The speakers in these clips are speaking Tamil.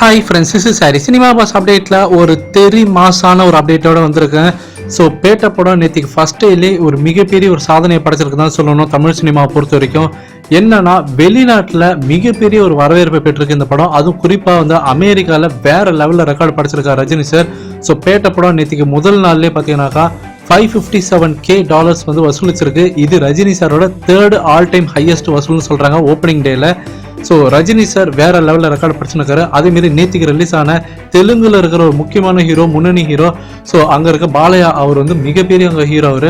Hi friends is sorry cinema boss அப்டேட்டில் ஒரு தெரி மாசான ஒரு அப்டேட்டோட வந்திருக்கேன். ஸோ பேட்ட படம் நேற்றுக்கு ஃபஸ்ட் டேலே ஒரு மிகப்பெரிய ஒரு சாதனையை படைச்சிருக்கு தான் சொல்லணும் தமிழ் சினிமாவை பொறுத்த வரைக்கும் என்னன்னா வெளிநாட்டில் மிகப்பெரிய ஒரு வரவேற்பை பெற்றிருக்கு இந்த படம். அதுவும் குறிப்பாக வந்து அமெரிக்காவில் வேற லெவலில் ரெக்கார்டு படைச்சிருக்காரு ரஜினி சார் ஸோ பேட்ட படம் நேற்றுக்கு முதல் நாள்லேயே பார்த்தீங்கன்னாக்கா five fifty seven K dollars வந்து வசூலிச்சிருக்கு. இது ரஜினி சாரோட தேர்ட் ஆல் டைம் ஹையஸ்ட் வசூல்னு சொல்கிறாங்க ஓப்பனிங் டேயில் ஸோ ரஜினி சார் வேற லெவலில் ரெக்கார்டு படிச்சுருக்காரு. அதே மாதிரி நேத்திக்கு ரிலீஸ் ஆன தெலுங்குல இருக்கிற ஒரு முக்கியமான ஹீரோ முன்னணி ஹீரோ ஸோ அங்கே இருக்க பாலையா அவர் வந்து மிகப்பெரிய அங்கே ஹீரோ அவர்.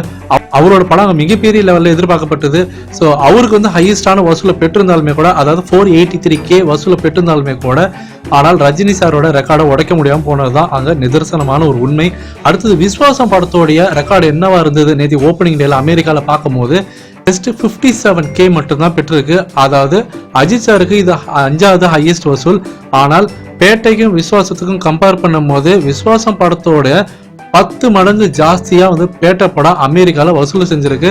அவரோட படம் மிகப்பெரிய லெவலில் எதிர்பார்க்கப்பட்டது. ஸோ அவருக்கு வந்து ஹையஸ்டான வசூலை பெற்றிருந்தாலுமே கூட அதாவது ஃபோர் எயிட்டி த்ரீ கே வசூலை பெற்றிருந்தாலுமே கூட ஆனால் ரஜினி சாரோட ரெக்கார்டை உடைக்க முடியாமல் போனது தான் அங்கே நிதர்சனமான ஒரு உண்மை. அடுத்தது விஸ்வாசம் படத்தோடைய ரெக்கார்டு என்னவா இருந்தது? நேற்று ஓப்பனிங் டேல அமெரிக்காவில் பார்க்கும்போது ஜஸ்ட் ஃபிஃப்டி செவன் கே மட்டும்தான் பெற்றிருக்கு. அதாவது அஜித் சாருக்கு இது அஞ்சாவது ஹையஸ்ட் வசூல். ஆனால் பேட்டைக்கும் விஸ்வாசத்துக்கும் கம்பேர் பண்ணும்போது விஸ்வாசம் படத்தோட பத்து மடங்கு ஜாஸ்தியாக வந்து பேட்டை படம் அமெரிக்காவில் வசூல் செஞ்சிருக்கு.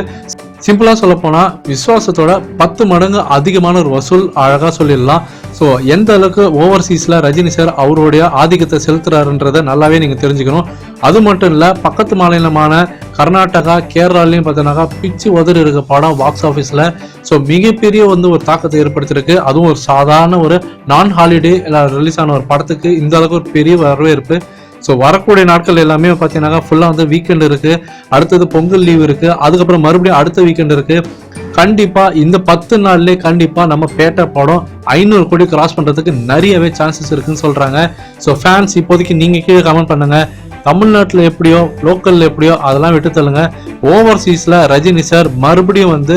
சிம்பிளாக சொல்ல விஸ்வாசத்தோட பத்து மடங்கு அதிகமான ஒரு வசூல் அழகாக சொல்லிடலாம். ஸோ எந்த அளவுக்கு ஓவர்சீஸில் ரஜினி சார் அவருடைய ஆதிக்கத்தை செலுத்துறாருன்றதை நல்லாவே நீங்கள் தெரிஞ்சுக்கணும். அது மட்டும் இல்லை பக்கத்து மாநிலமான கர்நாடகா கேரளாலையும் பார்த்தீங்கன்னாக்கா பிச்சு உதறி இருக்க படம் பாக்ஸ் ஆஃபீஸில் ஸோ மிகப்பெரிய வந்து ஒரு தாக்கத்தை ஏற்படுத்தியிருக்கு. அதுவும் ஒரு சாதாரண ஒரு நான் ஹாலிடே ரிலீஸ் ஆன ஒரு படத்துக்கு இந்த அளவுக்கு ஒரு பெரிய வரவேற்பு. ஸோ வரக்கூடிய நாட்கள் எல்லாமே பார்த்தீங்கன்னாக்கா ஃபுல்லாக வந்து வீக்கெண்ட் இருக்குது அடுத்தது பொங்கல் லீவ் இருக்குது அதுக்கப்புறம் மறுபடியும் அடுத்த வீக்கெண்ட் இருக்குது கண்டிப்பாக இந்த பத்து நாள்லேயே கண்டிப்பாக நம்ம பேட்டை படம் ஐநூறு கோடி கிராஸ் பண்ணுறதுக்கு நிறையவே சான்சஸ் இருக்குன்னு சொல்கிறாங்க ஸோ ஃபேன்ஸ் இப்போதைக்கு நீங்கள் கீழே கமெண்ட் பண்ணுங்கள் தமிழ்நாட்டில் எப்படியோ லோக்கலில் எப்படியோ அதெல்லாம் விட்டு தள்ளுங்க. ஓவர்சீஸில் ரஜினி சார் மறுபடியும் வந்து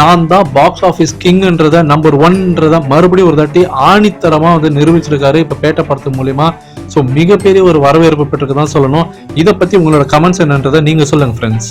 நான் தான் பாக்ஸ் ஆஃபீஸ் கிங்ன்றத நம்பர் ஒன்ன்றத மறுபடியும் ஒரு தாட்டி ஆணித்தரமாக வந்து நிரூபிச்சிருக்காரு இப்போ பேட்ட படத்து மூலிமா ஸோ மிகப்பெரிய ஒரு வரவேற்பு பெற்றுக்கு தான் சொல்லணும். இதை பற்றி உங்களோட கமெண்ட்ஸ் என்னன்றதை நீங்கள் சொல்லுங்கள் ஃப்ரெண்ட்ஸ்